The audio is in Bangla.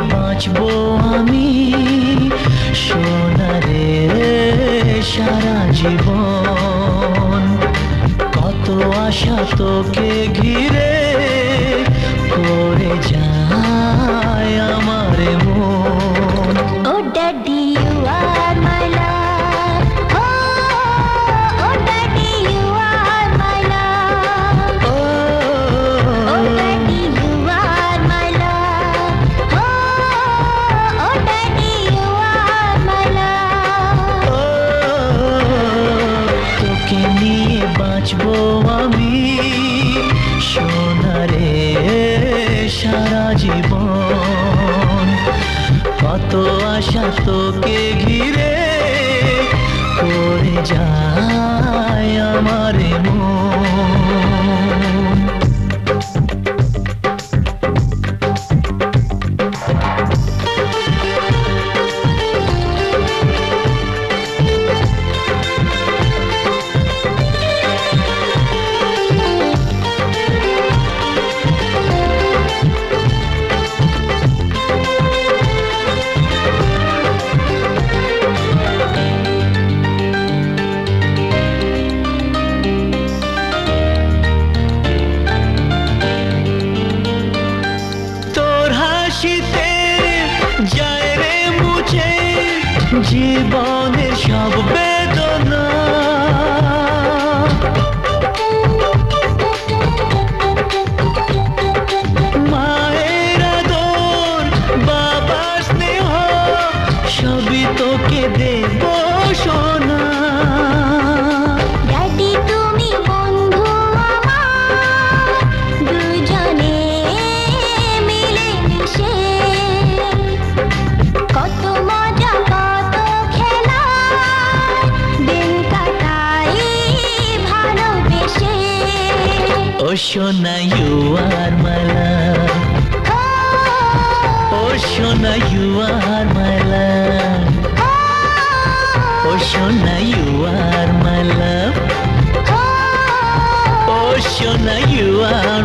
বাঁচবো আমি। সোনারে সারা জীবন। কত আশা তোকে ঘিরে করে যায়। এত আশা তোকে ঘিরে করে যায় আমার মন। জীবনের সব বেদনা। সবই তোকে দেবো শোন Oh Shona, you are my love. Oh Shona, you are my love. Oh Shona, you are my love. Oh Shona, you are